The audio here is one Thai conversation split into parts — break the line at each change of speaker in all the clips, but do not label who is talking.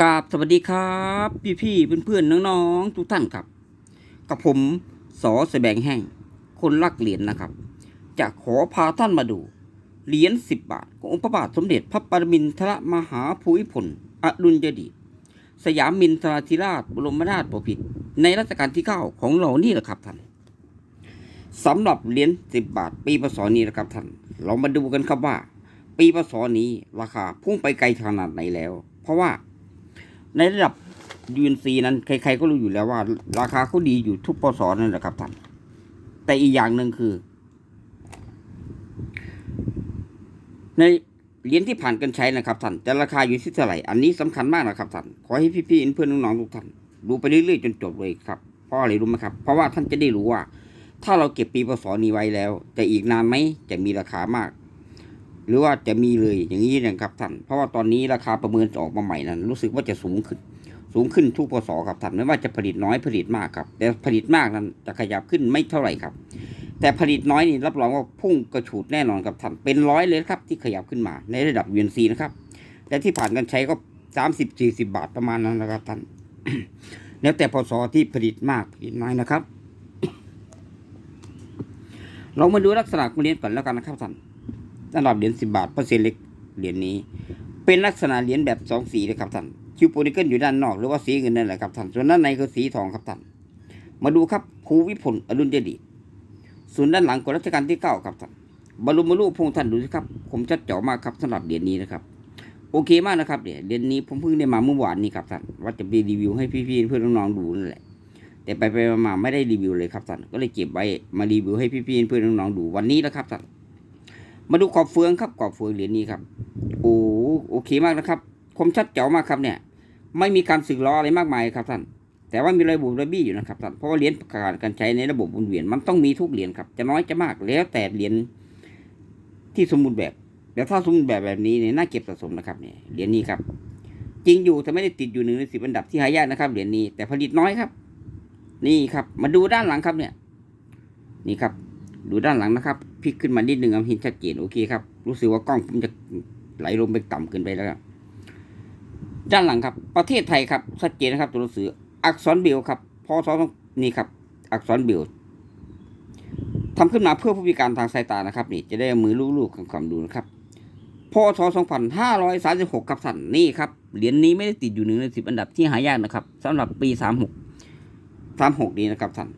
กราบสวัสดีครับ พี่พี่เพื่อนเพื่อนน้องๆทุกท่านครับ กับผมสอแสบงแห้งคนรักเหรียญนะครับ จะขอพาท่านมาดู เหรียญสิบบาทขององค์พระบาทสมเด็จพระปรมินทรมหาภูมิพลอดุลยเดชสยามมินทราธิราชบรมราชบพิตรในรัชกาลที่เก้าของเรานี่แหละครับท่านสำหรับเหรียญสิบบาท ปีพศนี้นะครับท่าน เรามาดูกันครับว่า ปีพศนี้ราคาพุ่งไปไกลขนาดไหนแล้ว เพราะว่า ในระดับ UNC นั้นใครๆก็รู้อยู่แล้วว่า ราคาเขาดีอยู่ทุกปศนั่นแหละครับท่านแต่อีกอย่างหนึ่งคือ ในเหรียญที่ผ่านกันใช้นะครับท่านจะราคาอยู่ที่เท่าไหร่อันนี้สำคัญมากนะครับท่านขอให้พี่ๆเพื่อนๆน้องๆทุกท่านดูไปเรื่อยๆจนจบเลยครับเพราะอะไรรู้ไหมครับ เพราะว่าท่านจะได้รู้ว่า ถ้าเราเก็บปีพศนี้ไว้แล้ว จะอีกนานไหมจะมีราคามาก หรือว่าจะมีเลยอย่างนี้นะครับท่าน เพราะว่าตอนนี้ราคาประเมินออกมาใหม่นั้น รู้สึกว่าจะสูงขึ้น สูงขึ้นทุกพศครับท่านไม่ว่าจะผลิตน้อยผลิตมากครับ แต่ผลิตมากนั้นจะขยับขึ้นไม่เท่าไหร่ครับ แต่ผลิตน้อยนี่รับรองว่าพุ่งกระฉูดแน่นอนครับท่านเป็นร้อยเลยครับที่ขยับขึ้นมา ในระดับ UNC นะครับแต่ที่ผ่านกันใช้ก็สามสิบสี่สิบาทประมาณนั้นนะครับท่านแล้วแต่พศที่ผลิตมากผลิตน้อยนะครับ เรามาดูลักษณะของเหรียญก่อนแล้วกันนะครับท่าน สำหรับเหรียญสิบบาทเปอร์เซ็นต์เล็กเหรียญนี้ เป็นลักษณะเหรียญแบบสองสีเลยครับท่านคิวโพนิเกิลอยู่ด้านนอกหรือว่าสีเงินนั่นแหละครับท่านส่วนด้านในคือสีทองครับท่านมาดูครับภูวิพลอดุลยเดชส่วนด้านหลังของรัชกาลที่เก้าครับท่านบรมรูปพงค์ท่านดูสิครับ ผมชัดเจ๋อมากครับสำหรับเหรียญนี้นะครับโอเคมากนะครับเนี่ยเหรียญนี้ผมเพิ่งได้มาเมื่อวานนี้ครับท่านว่าจะไปรีวิวให้พี่ๆเพื่อนน้องๆดูนั่นแหละ แต่ไปไปมาไม่ได้รีวิวเลยครับท่านก็เลยเก็บไว้มารีวิวให้พี่ๆเพื่อนน้องๆดูวันนี้แล้วครับท่าน มาดูขอบเฟืองครับขอบเฟืองเหรียญนี้ครับโอ้โอเคมากนะครับคมชัดเจ๋วมากครับเนี่ย ไม่มีการสึกล้ออะไรมากมายครับท่านแต่ว่ามีรอยบุบรอยบี้อยู่นะครับท่านเพราะว่าเหรียญประกาศการใช้ในระบบหมุนเวียนมันต้องมีทุกเหรียญครับจะน้อยจะมากแล้วแต่เหรียญที่สมบูรณ์แบบแต่ถ้าสมบูรณ์แบบแบบนี้เนี่ยน่าเก็บสะสมนะครับเนี่ยเหรียญนี้ครับ จริงอยู่แต่ไม่ได้ติดอยู่หนึ่งในสิบอันดับที่หายากนะครับเหรียญนี้แต่ผลิตน้อยครับ นี่ครับ มาดูด้านหลังครับเนี่ย นี่ครับ ดูด้านหลังนะครับ พลิกขึ้นมานิดหนึ่งเห็นชัดเจนโอเคครับ รู้สึกว่ากล้องผมจะไหลลงไปต่ำเกินไปแล้วครับด้านหลังครับ ประเทศไทยครับชัดเจนนะครับตัวหนังสือ อักษรเบลครับพศต้องนี่ครับ อักษรเบลทำขึ้นมาเพื่อผู้พิการทางสายตานะครับ นี่จะได้เอามือลูบๆคำๆดูนะครับพศ2536ครับท่นนี่ครับเหรียญนี้ไม่ได้ติดอยู่หนึ่งในสิบอันดับที่หายากนะครับสำหรับปี 36 36 นี้นะครับท่น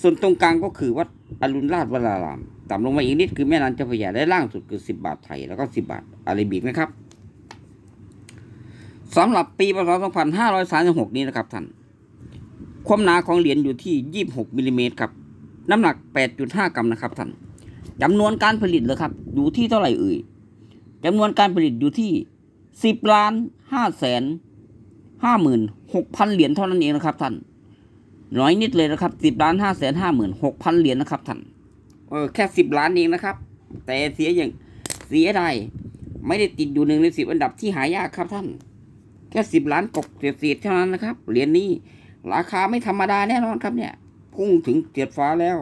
ส่วนตรงกลางก็คือวัดอรุณราชวราราม ต่ำลงมาอีกนิดคือแม่น้ำเจ้าพระยาได้ล่างสุดคือสิบาทไทยแล้วก็สิบาทอาราบิกนะครับสำหรับปีพศ2536 นี้นะครับท่านความหนาของเหรียญอยู่ที่ 26มิลลิเมตรครับน้ำหนัก 8.5 กรัมนะครับท่านจำนวนการผลิตเลยครับ อยู่ที่เท่าไหร่เอ่ยจำนวนการผลิตอยู่ที่ 10ล้าน5แสน5หมื่น6พันเหรียญเท่านั้นเองนะครับท่านน้อยนิดเลยนะครับสิบล้านห้าแสนห้าหมื่นหกพันเหรียญนะครับท่าน เออแค่สิบล้านเองนะครับ แต่เสียอย่างเสียได้ไม่ได้ติดอยู่หนึ่งในสิบอันดับที่หายากครับท่าน แค่สิบล้านกบเศษเท่านั้นนะครับเหรียญนี้ราคาไม่ธรรมดาแน่นอนครับเนี่ย พุ่งถึงเจียดฟ้าแล้ว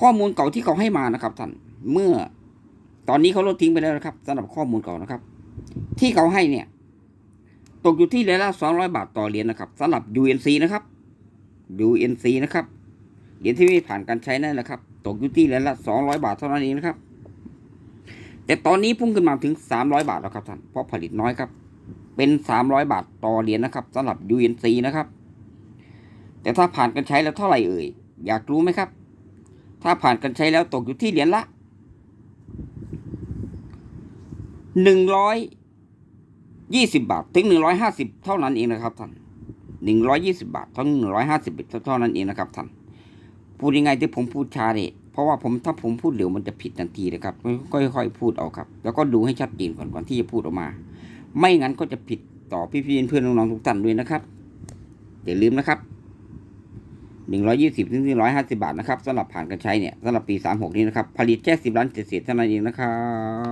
ข้อมูลเก่าที่เขาให้มานะครับท่านเมื่อ ตอนนี้เขาลดทิ้งไปแล้วนะครับสำหรับข้อมูลเก่านะครับ ที่เขาให้เนี่ย ตกอยู่ที่เหรียญละสองร้อยบาทต่อเหรียญนะครับสำหรับ UNC นะครับ UNC นะครับเหรียญที่ไม่ผ่านการใช้นั่นแหละครับ ตกอยู่ที่เหรียญละสองร้อยบาทเท่านั้นเองนะครับ แต่ตอนนี้พุ่งขึ้นมาถึงสามร้อยบาทแล้วครับท่านเพราะผลิตน้อยครับ เป็นสามร้อยบาทต่อเหรียญนะครับสำหรับ UNC นะครับ แต่ถ้าผ่านการใช้แล้วเท่าไหร่เอ่ยอยากรู้ไหมครับ ถ้าผ่านการใช้แล้วตกอยู่ที่เหรียญละหนึ่งร้อยยี่สิบบาทถึงหนึ่งร้อยห้าสิบเท่านั้นเองนะครับท่านหนึ่งร้อยยี่สิบาทเท่าหนึ่งร้อยห้าสิบเท่านั้นเองนะครับท่าน พูดยังไงที่ผมพูดช้าเนี่ยเพราะว่าผมถ้าผมพูดเร็วมันจะผิดทันทีนะครับค่อยๆพูดเอาครับ แล้วก็ดูให้ชัดเจนก่อนก่อนที่จะพูดออกมา ไม่งั้นก็จะผิดต่อพี่ๆเพื่อนน้องๆทุกท่านด้วยนะครับอย่าลืมนะครับหนึ่งร้อยยี่สิบถึงหนึ่งร้อยห้าสิบาทนะครับสำหรับผ่านการใช้เนี่ยสำหรับปีสามหกนี้นะครับ ผลิตแค่สิบล้านเศษๆเท่านั้นเองนะครับ